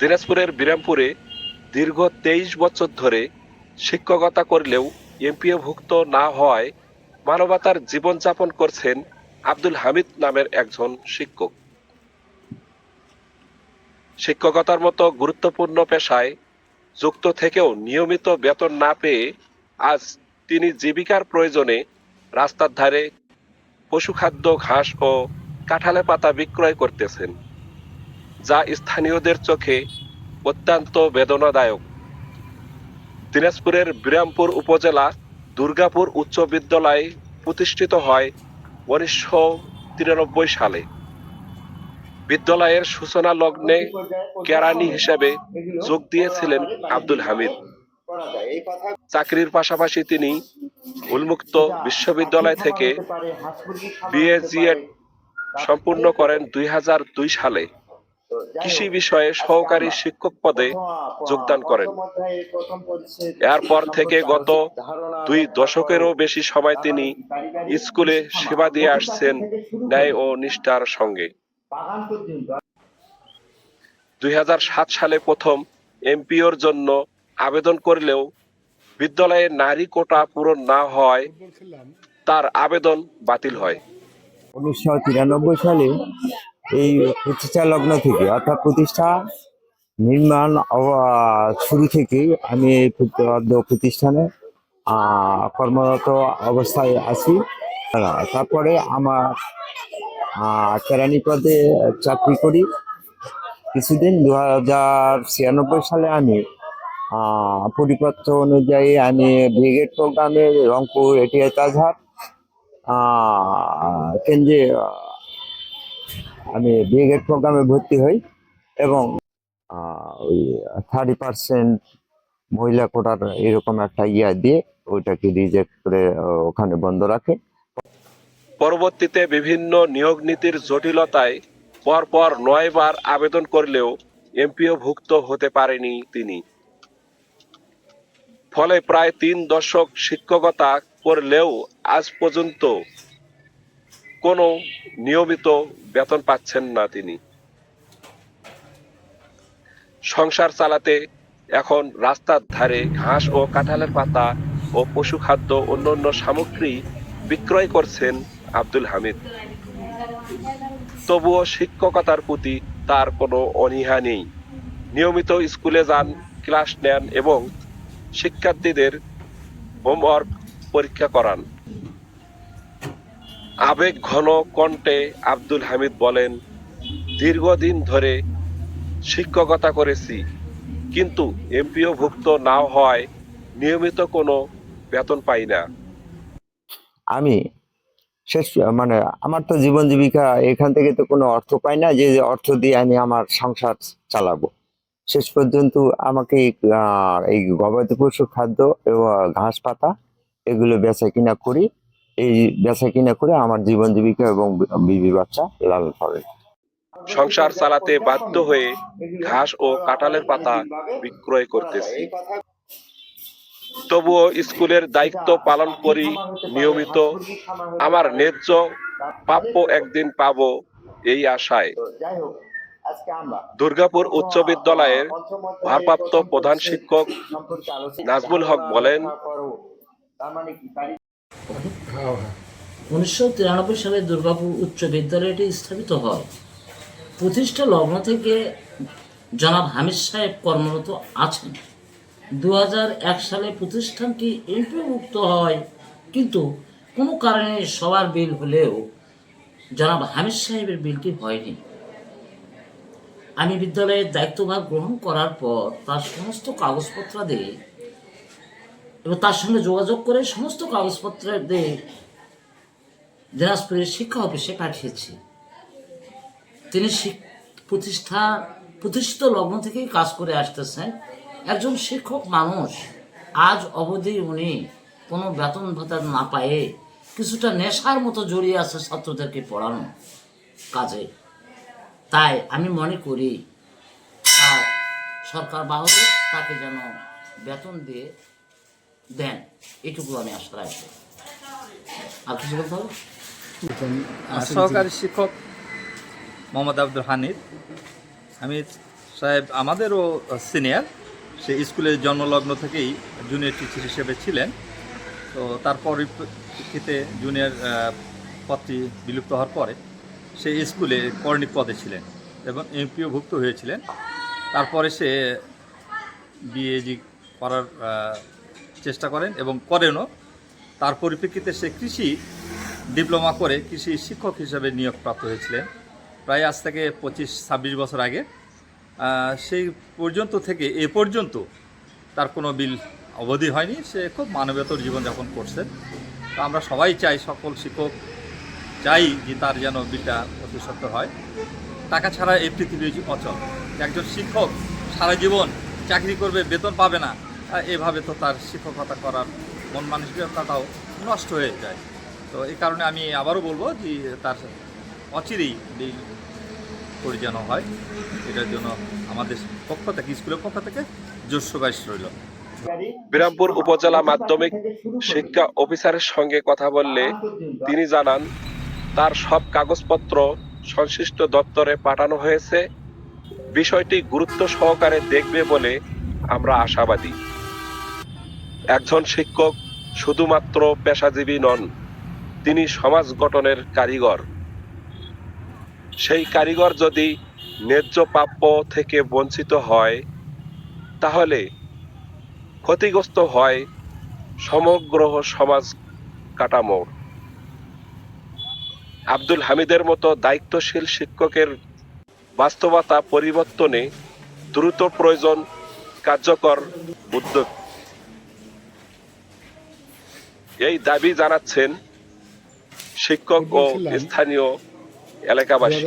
দিনাজপুরের বিরামপুরে দীর্ঘ তেইশ বছর ধরে শিক্ষকতা করলেও এমপিওভুক্ত না হওয়ায় মানবতার জীবনযাপন করছেন আব্দুল হামিদ নামের একজন শিক্ষক। শিক্ষকতার মতো গুরুত্বপূর্ণ পেশায় যুক্ত থেকেও নিয়মিত বেতন না পেয়ে আজ তিনি জীবিকার প্রয়োজনে রাস্তার ধারে পশুখাদ্য, ঘাস ও কাঁঠালে পাতা বিক্রয় করতেছেন। যা স্থানীয়দের চোখে অত্যন্ত বেদনাদায়ক। দিনাজপুরের বিরামপুর উপজেলা দুর্গাপুর উচ্চ বিদ্যালয় প্রতিষ্ঠিত হয় উনিশশো তিরানব্বই সালে। বিদ্যালয়ের সূচনা লগ্নে কেরানি হিসেবে যোগ দিয়েছিলেন আব্দুল হামিদ। চাকরির পাশাপাশি তিনি উন্মুক্ত বিশ্ববিদ্যালয় থেকে বিএজিএড সম্পূর্ণ করেন দুই হাজার দুই সালে। কৃষি বিষয়ে সহকারী শিক্ষক পদে যোগদান করেন। এরপর থেকে গত দুই দশকেরও বেশি সময় তিনি স্কুলে সেবা দিয়ে আসছেন ন্যায় ও নিষ্ঠার সঙ্গে। দুই হাজার সাত সালে প্রথম এমপিওর জন্য আবেদন করলেও বিদ্যালয়ে নারী কোটা পূরণ না হয় তার আবেদন বাতিল হয়। উনিশশো তিরানব্বই সালে এই প্রতিষ্ঠা লগ্ন থেকে, অর্থাৎ প্রতিষ্ঠা নির্মাণ শুরু থেকেই আমি প্রতিষ্ঠানে কর্মরত অবস্থায় আছি। তারপরে আমার কেরানি পদে চাকরি করি। কিছুদিন দু হাজার ছিয়ানব্বই সালে আমি পরিপত্র অনুযায়ী আমি ব্রিগেড প্রোগ্রামে রংপুর এটিআই তাজহাট কেন্দ্রে আমি ব্রিগেড প্রোগ্রামে ভর্তি হই এবং ওই থার্টি পার্সেন্ট মহিলা কোটার এরকম একটা ইয়া দিয়ে ওইটাকে রিজেক্ট করে ওখানে বন্ধ রাখে। পরবর্তীতে বিভিন্ন নিয়োগ নীতির জটিলতায় পরপর নয়বার আবেদন করলেও এমপিও ভুক্ত হতে পারেনি তিনি। ফলে প্রায় তিন দশক শিক্ষকতা করলেও আজ পর্যন্ত কোনো নিয়মিত বেতন পাচ্ছেন না তিনি। সংসার চালাতে এখন রাস্তার ধারে ঘাস ও কাঁঠালের পাতা ও পশু খাদ্য, অন্যান্য সামগ্রী বিক্রয় করছেন আব্দুল হামিদ। তবুও শিক্ষকতার প্রতি তার কোনো অনীহা নেই। নিয়মিত স্কুলে যান, ক্লাস নেন এবং শিক্ষার্থীদের হোমওয়ার্ক পরীক্ষা করান। আবেগ ঘন কণ্ঠে আব্দুল হামিদ বলেন, দীর্ঘদিন ধরে শিক্ষকতা করেছি, কিন্তু এমপিও ভুক্ত না হওয়ায় নিয়মিত কোনো বেতন পাই না। আমি শেষ মানে আমার তো জীবন জীবিকা, এখান থেকে তো কোনো অর্থ পাই না, যে অর্থ দিয়ে আমি আমার সংসার চালাবো। শেষ পর্যন্ত আমাকে এই গবাদি পশু খাদ্য এবং ঘাস পাতা এগুলো বেচা কিনা করি এই বেচা কিনা করে আমার জীবন জীবিকা এবং বিবি বাচ্চা লালন পালন সংসার চালাতে বাধ্য হয়ে ঘাস ও কাঁঠালের পাতা বিক্রয় করতেছি। তবুও স্কুলের দায়িত্ব পালন করি নিয়মিত। আমার ন্যায্য প্রাপ্য একদিন পাব এই আশায়। দুর্গাপুর উচ্চ বিদ্যালয়ের ভারপ্রাপ্ত প্রধান শিক্ষক নাজমুল হক বলেন উনিশশো তিরানব্বই সালে দুর্গাপুর উচ্চ বিদ্যালয়টি স্থাপিত হয়। প্রতিষ্ঠা লগ্ন থেকে জনাব হামিদ সাহেব কর্মরত আছেন। দু এক সালে প্রতিষ্ঠানটি এমপিভুক্ত হয়, কিন্তু কোনো কারণে সবার বিল হলেও জনাব হামিদ সাহেবের বিলটি হয়নি। আমি বিদ্যালয়ের দায়িত্বভার গ্রহণ করার পর তার সমস্ত কাগজপত্র দিয়ে এবং তার সঙ্গে যোগাযোগ করে সমস্ত কাগজপত্র দিয়ে দিনাজপুরের শিক্ষা অফিসে পাঠিয়েছি। তিনি প্রতিষ্ঠা, প্রতিষ্ঠিত লগ্ন থেকেই কাজ করে আসতেছেন। একজন শিক্ষক মানুষ, আজ অবধি উনি কোনো বেতন ভাতা না পায়ে কিছুটা নেশার মতো জড়িয়ে আছে ছাত্রদেরকে পড়ানো কাজে। তাই আমি মনে করি সরকার বাহাদুর তাকে যেন বেতন দিয়ে দেন এটুকু আমি আশা রাখব আর কিছু বলতে হবে? সহকারী শিক্ষক মোহাম্মদ আব্দুল হানিফ। আমি সাহেব আমাদেরও সিনিয়র। সে স্কুলের জন্মলগ্ন থেকেই জুনিয়র টিচার হিসেবে ছিলেন। তো তার পরিপ্রেক্ষিতে জুনিয়র পদটি বিলুপ্ত হওয়ার পরে সে স্কুলে কর্ণিক পদে ছিলেন এবং এমপিও ভুক্ত হয়েছিলেন। তারপরে সে বিএজি করার চেষ্টা করেন এবং করেনও। তার পরিপ্রেক্ষিতে সে কৃষি ডিপ্লোমা করে কৃষি শিক্ষক হিসেবে নিয়োগপ্রাপ্ত হয়েছিলেন। প্রায় আজ থেকে পঁচিশ, ছাব্বিশ বছর আগে। সেই পর্যন্ত থেকে এ পর্যন্ত তার কোনো বিল অবধি হয়নি। সে খুব মানবেতর জীবনযাপন করছেন তো আমরা সবাই চাই, সকল শিক্ষক চাই যে তার যেন বিলটা অতি হয়। টাকা ছাড়া এই পৃথিবী অচল। একজন শিক্ষক সারা জীবন চাকরি করবে, বেতন পাবে না। এভাবে তো তার শিক্ষকতা করার মন মানসিকতাটাও নষ্ট হয়ে যায়। তো এই কারণে আমি আবারও বলব যে তার অচিরেই করে যেন হয়। এটার জন্য আমাদের পক্ষ থেকে, স্কুলের পক্ষ থেকে জোর সুপারিশ রইল। বিরামপুর উপজেলা মাধ্যমিক শিক্ষা অফিসারের সঙ্গে কথা বললে তিনি জানান, তার সব কাগজপত্র সংশ্লিষ্ট দপ্তরে পাঠানো হয়েছে। বিষয়টি গুরুত্ব সহকারে দেখবে বলে আমরা আশাবাদী। একজন শিক্ষক শুধুমাত্র পেশাজীবী নন, তিনি সমাজ গঠনের কারিগর। সেই কারিগর যদি ন্যায্য প্রাপ্য থেকে বঞ্চিত হয়, তাহলে ক্ষতিগ্রস্ত হয় সমগ্র সমাজ কাঠামো আব্দুল হামিদের মতো দায়িত্বশীল শিক্ষকের বাস্তবতা পরিবর্তনে দ্রুত প্রয়োজন কার্যকর উদ্যোগ। এই দাবি জানাচ্ছেন শিক্ষক ও স্থানীয় এলাকাবাসী।